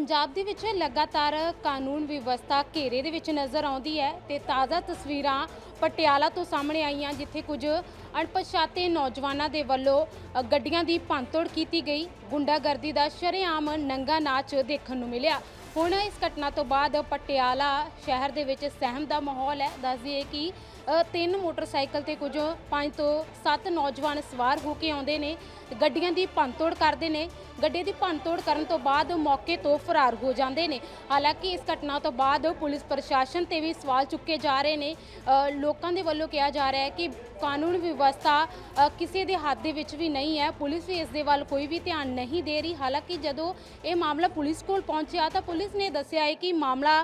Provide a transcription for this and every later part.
ਪੰਜਾਬ ਦੇ ਵਿੱਚ ਲਗਾਤਾਰ ਕਾਨੂੰਨ ਵਿਵਸਥਾ ਘੇਰੇ ਦੇ ਵਿੱਚ ਨਜ਼ਰ ਆਉਂਦੀ ਹੈ ਤੇ ਤਾਜ਼ਾ ਤਸਵੀਰਾਂ ਪਟਿਆਲਾ ਤੋਂ ਸਾਹਮਣੇ ਆਈਆਂ, ਜਿੱਥੇ ਕੁਝ ਅਣਪਛਾਤੇ ਨੌਜਵਾਨਾਂ ਦੇ ਵੱਲੋਂ ਗੱਡੀਆਂ ਦੀ ਭੰਨਤੋੜ ਕੀਤੀ ਗਈ। ਗੁੰਡਾਗਰਦੀ ਦਾ ਸ਼ਰੇਆਮ ਨੰਗਾ ਨਾਚ ਦੇਖਣ ਨੂੰ ਮਿਲਿਆ। ਹੁਣ ਇਸ ਘਟਨਾ ਤੋਂ ਬਾਅਦ ਪਟਿਆਲਾ ਸ਼ਹਿਰ ਦੇ ਵਿੱਚ ਸਹਿਮ ਦਾ ਮਾਹੌਲ ਹੈ। ਦੱਸ ਦਈਏ ਕਿ ਤਿੰਨ ਮੋਟਰਸਾਈਕਲ ਤੇ ਕੁਝ ਪੰਜ ਤੋਂ ਸੱਤ ਨੌਜਵਾਨ ਸਵਾਰ ਹੋ ਕੇ ਆਉਂਦੇ ਨੇ, ਗੱਡੀਆਂ ਦੀ ਭੰਨਤੋੜ ਕਰਦੇ ਨੇ। ਗੱਡੀ ਦੀ ਭੰਨਤੋੜ ਕਰਨ ਤੋਂ ਬਾਅਦ ਮੌਕੇ ਤੋਂ ਫਰਾਰ ਹੋ ਜਾਂਦੇ ਨੇ। ਹਾਲਾਂਕਿ ਇਸ ਘਟਨਾ ਤੋਂ ਬਾਅਦ ਪੁਲਿਸ ਪ੍ਰਸ਼ਾਸਨ ਤੇ ਵੀ ਸਵਾਲ ਚੁੱਕੇ ਜਾ ਰਹੇ ਨੇ। ਲੋਕਾਂ ਦੇ ਵੱਲੋਂ ਕਿਹਾ ਜਾ ਰਿਹਾ ਹੈ ਕਿ ਕਾਨੂੰਨ ਵਿਵਸਥਾ ਕਿਸੇ ਦੇ ਹੱਥ ਦੇ ਵਿੱਚ ਵੀ ਨਹੀਂ ਹੈ। ਪੁਲਿਸ ਵੀ ਇਸ ਦੇ ਵੱਲ ਕੋਈ ਵੀ ਧਿਆਨ ਨਹੀਂ ਦੇ ਰਹੀ। ਹਾਲਾਂਕਿ ਜਦੋਂ ਇਹ ਮਾਮਲਾ ਪੁਲਿਸ ਕੋਲ ਪਹੁੰਚਿਆ ਤਾਂ ਪੁਲਿਸ ਨੇ ਦੱਸਿਆ ਹੈ ਕਿ ਮਾਮਲਾ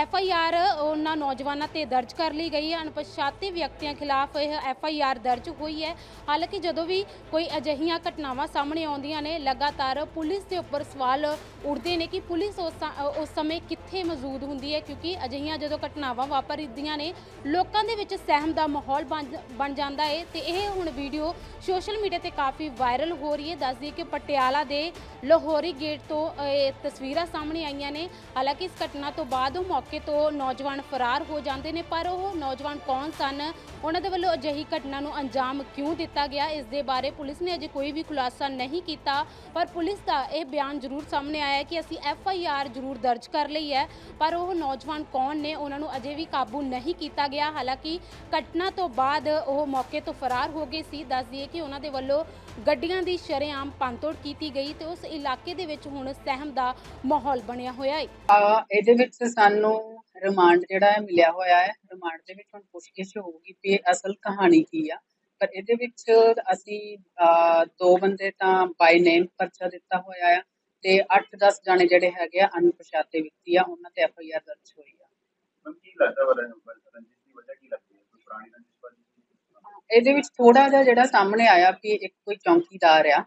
ਐਫ ਆਈ ਆਰ ਉਹਨਾਂ ਨੌਜਵਾਨਾਂ ਤੇ ਦਰਜ ਕਰ ਲਈ ਗਈ ਹੈ। ਅਣਪਛਾਤੇ ਵਿਅਕਤੀਆਂ ਖਿਲਾਫ ਇਹ ਐਫ ਆਈ ਆਰ ਦਰਜ ਹੋਈ ਹੈ। ਹਾਲਾਂਕਿ ਜਦੋਂ ਵੀ ਕੋਈ ਅਜਿਹੀਆਂ ਘਟਨਾਵਾਂ ਸਾਹਮਣੇ ਆਉਂਦੀਆਂ ਨੇ, ਲਗਾਤਾਰ ਪੁਲਿਸ ਦੇ ਉੱਪਰ ਸਵਾਲ ਉੱਠਦੇ ਨੇ ਕਿ ਪੁਲਿਸ ਉਸ ਉਸ ਸਮੇਂ ਕਿੱਥੇ ਮੌਜੂਦ ਹੁੰਦੀ ਹੈ। ਕਿਉਂਕਿ ਅਜਿਹੀਆਂ ਜਦੋਂ ਘਟਨਾਵਾਂ ਵਾਪਰਦੀਆਂ ਨੇ, ਲੋਕਾਂ ਦੇ ਵਿੱਚ ਸਹਿਮ ਦਾ ਮਾਹੌਲ ਬਣ ਬਣ ਜਾਂਦਾ ਹੈ ਤੇ ਇਹ ਹੁਣ ਵੀਡੀਓ ਸੋਸ਼ਲ ਮੀਡੀਆ ਤੇ ਕਾਫੀ ਵਾਇਰਲ ਹੋ ਰਹੀ ਹੈ ਦੱਸਦੀ ਕਿ ਪਟਿਆਲਾ ਦੇ ਲਾਹੌਰੀ ਗੇਟ ਤੋਂ ਇਹ ਤਸਵੀਰਾਂ ਸਾਹਮਣੇ ਆਈਆਂ ਨੇ। ਹਾਲਾਂਕਿ ਇਸ ਘਟਨਾ ਤੋਂ ਬਾਅਦ ਉਹ ਮੌਕੇ ਤੋਂ ਨੌਜਵਾਨ ਫਰਾਰ ਹੋ ਜਾਂਦੇ ਨੇ, ਪਰ ਉਹ ਨੌਜਵਾਨ ਕੌਣ ਸਨ? ਉਹਨਾਂ ਦੇ ਵੱਲੋਂ ਅਜਿਹੀ ਘਟਨਾ ਨੂੰ ਅੰਜਾਮ ਕਿਉਂ ਦਿੱਤਾ ਗਿਆ? ਇਸ ਦੇ ਬਾਰੇ ਪੁਲਿਸ ਨੇ ਅਜੇ ਕੋਈ ਵੀ ਖੁਲਾਸਾ ਨਹੀਂ ਕੀਤਾ, ਪਰ ਪੁਲਿਸ ਦਾ ਇਹ ਬਿਆਨ ਜ਼ਰੂਰ ਸਾਹਮਣੇ ਆਇਆ ਕਿ ਅਸੀਂ ਐਫ ਆਈ ਆਰ ਜ਼ਰੂਰ ਦਰਜ ਕਰ ਲਈ ਹੈ, ਪਰ ਉਹ ਨੌਜਵਾਨ ਕੌਣ ਨੇ, ਉਹਨਾਂ ਨੂੰ ਅਜੇ ਵੀ ਕਾਬੂ ਨਹੀਂ ਕੀਤਾ ਗਿਆ। ਹਾਲਾਂਕਿ ਘਟਨਾ ਤੋਂ ਬਾਅਦ ਉਹ ਮੌਕੇ ਤੋਂ ਫਰਾਰ ਹੋ ਗਏ ਸੀ। ਦੱਸ ਦਈਏ ਕਿ ਉਹਨਾਂ ਦੇ ਵੱਲੋਂ ਗੱਡੀਆਂ ਦੀ ਸ਼ਰੇਆਮ ਪੰਤੋੜ ਕੀਤੀ ਗਈ ਤੇ ਉਸ ਇਲਾਕੇ ਦੇ ਵਿੱਚ ਹੁਣ ਸਹਿਮ ਦਾ ਮਾਹੌਲ ਬਣਿਆ ਹੋਇਆ ਹੈ। ਆ ਇਹਦੇ ਵਿੱਚ ਸਾਨੂੰ ਰਿਮਾਂਡ ਜਿਹੜਾ ਹੈ ਮਿਲਿਆ ਹੋਇਆ ਹੈ। ਰਿਮਾਂਡ ਦੇ ਵਿੱਚ ਹੁਣ ਪੁੱਛਗਿੱਛ ਹੋਊਗੀ ਇਹ ਅਸਲ ਕਹਾਣੀ ਕੀ ਆ। ਪਰ ਇਹਦੇ ਵਿੱਚ ਅਸੀਂ ਆ, ਦੋ ਬੰਦੇ ਤਾਂ ਬਾਈ ਨੇਮ ਪਰਚਾ ਦਿੱਤਾ ਹੋਇਆ ਆ ਤੇ 8-10 ਜਾਣੇ ਜਿਹੜੇ ਹੈਗੇ ਆ ਅਣਪਛਾਤੇ ਵਿਅਕਤੀ ਆ ਉਹਨਾਂ ਤੇ ਐਫ ਆਈ ਆਰ ਦਰਜ ਹੋਈ ਆ। ਮੈਮ ਕੀ ਲੱਗਦਾ ਵਾ ਰੰਜਿਸ਼ ਦੀ ਵਜ੍ਹਾ ਕੀ ਲੱਗਦੀ ਹੈ ਕੋਈ ਪੁਰਾਣੀ ਰੰਜਿਸ਼ ਬਾਜੀ ਇਹਦੇ ਵਿੱਚ ਥੋੜਾ ਜਿਹਾ ਜਿਹੜਾ ਸਾਹਮਣੇ ਆਇਆ ਵੀ ਇੱਕ ਕੋਈ ਚੌਂਕੀਦਾਰ ਆ,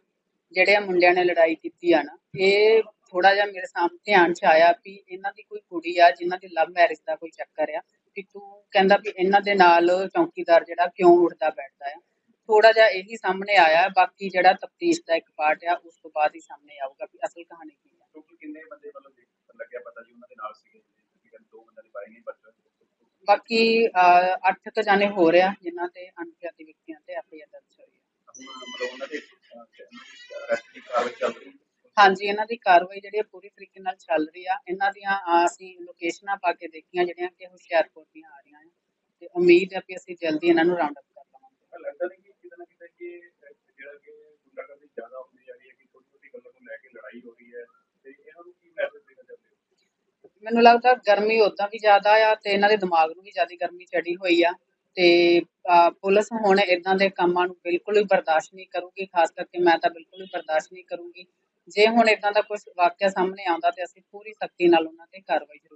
ਜਿਹੜੇ ਮੁੰਡਿਆਂ ਨੇ ਲੜਾਈ ਕੀਤੀ ਆ ਨਾ, ਇਹ ਥੋੜਾ ਜਿਹਾ ਮੇਰੇ ਸਾਹਮਣੇ ਧਿਆਨ ਚ ਆਇਆ ਵੀ ਇਹਨਾਂ ਦੀ ਕੋਈ ਕੁੜੀ ਆ, ਜਿਨ੍ਹਾਂ ਦੀ ਲਵ ਮੈਰਿਜ ਦਾ ਕੋਈ ਚੱਕਰ ਆ, ਵੀ ਤੂੰ ਕਹਿੰਦਾ ਵੀ ਇਹਨਾਂ ਦੇ ਨਾਲ ਚੌਂਕੀਦਾਰ ਜਿਹੜਾ ਕਿਉਂ ਉੱਠਦਾ ਬੈਠਦਾ ਆ। ਥੋੜਾ ਜਿਹਾ ਇਹੀ ਸਾਹਮਣੇ ਆਇਆ, ਬਾਕੀ ਜਿਹੜਾ ਤਫਤੀਸ਼ ਦਾ ਇੱਕ ਪਾਰਟ ਆ, ਉਸ ਤੋਂ ਬਾਅਦ ਹੀ ਸਾਹਮਣੇ ਆਊਗਾ ਵੀ ਅਸਲ ਕਹਾਣੀ ਕੀ ਆ ਕਿਉਂਕਿ ਕਿੰਨੇ ਬੰਦੇ ਵੱਲੋਂ ਦੇਖ ਲੱਗਿਆ ਪਤਾ ਜੀ ਉਹਨਾਂ ਦੇ ਨਾਲ ਸੀਗੇ ਤਕਰੀਬਨ ਦੋ ਬੰਦਿਆਂ ਦੀ ਬਾਈ ਨਹੀਂ ਪਰਚਾ ਬਾਕੀ ਅਹ, ਅੱਠ ਜਾਣੇ ਹੋ ਰਿਹਾ ਜਿਨ੍ਹਾਂ ਤੇ ਅਣਪਛਾਤੇ ਵਿਅਕਤੀਆਂ ਤੇ ਐਫ ਦਰਜ ਹੋਈ ਹੈ ਹਾਂਜੀ ਇਹਨਾਂ ਦੀ ਕਾਰਵਾਈ ਜਿਹੜੀ ਪੂਰੀ ਤਰੀਕੇ ਨਾਲ ਚੱਲ ਰਹੀ ਆ। ਇਹਨਾਂ ਦੀਆਂ ਅਸੀਂ ਲੋਕੇਸ਼ਨਾਂ ਪਾ ਕੇ ਦੇਖੀਆਂ ਜਿਹੜੀਆਂ ਕਿ ਹੁਸ਼ਿਆਰਪੁਰ ਦੀਆਂ ਆ ਰਹੀਆਂ ਆ। ਤੇ ਉਮੀਦ ਹੈ ਕਿ ਅਸੀਂ ਜਲਦੀ ਇਹਨਾਂ ਨੂੰ ਰਾਉਂਡ ਅਪ ਕਰ ਲਵਾਂਗੇ ਪਰ ਲੱਗਦਾ ਨਹੀਂ ਕਿ ਕਿਤੇ ਨਾ ਕਿਤੇ ਕਿ ਅਹ, ਜਿਹੜਾ ਕਿ ਗੁੰਡਾਗਰਦੀ ਜ਼ਿਆਦਾ ਹੁੰਦੀ ਜਾ ਰਹੀ ਹੈ ਕਿ ਛੋਟੀ ਛੋਟੀ ਗੱਲਾਂ ਨੂੰ ਲੈ ਕੇ ਲੜਾਈ ਹੋ ਰਹੀ ਹੈ ਤੇ ਇਹਨਾਂ ਨੂੰ ਕੀ ਮੈਸੇਜ ਦੇਣਾ ਚਾਹੁੰਦੇ ਹੋ ਮੈਨੂੰ ਲੱਗਦਾ ਗਰਮੀ ਉਦਾਂ ਵੀ ਜ਼ਿਆਦਾ ਆ ਤੇ ਇਹਨਾਂ ਦੇ ਦਿਮਾਗ ਨੂੰ ਵੀ ਜ਼ਿਆਦਾ ਗਰਮੀ ਚੜੀ ਹੋਈ ਆ ਤੇ ਪੁਲਿਸ ਹੁਣ ਇਦਾਂ ਦੇ ਕੰਮਾਂ ਨੂੰ ਬਿਲਕੁਲ ਵੀ ਬਰਦਾਸ਼ਤ ਨਹੀਂ ਕਰੂਗੀ, ਖਾਸ ਕਰਕੇ ਮੈਂ ਤਾਂ ਬਿਲਕੁਲ ਵੀ ਬਰਦਾਸ਼ਤ ਨਹੀਂ ਕਰੂੰਗੀ। ਜੇ ਹੁਣ ਇਦਾਂ ਦਾ ਕੁਝ ਵਾਕਿਆ ਸਾਹਮਣੇ ਆਉਂਦਾ ਤੇ ਅਸੀਂ ਪੂਰੀ ਸਖਤੀ ਨਾਲ ਉਹਨਾਂ ਤੇ ਕਾਰਵਾਈ ਜ਼ਰੂਰ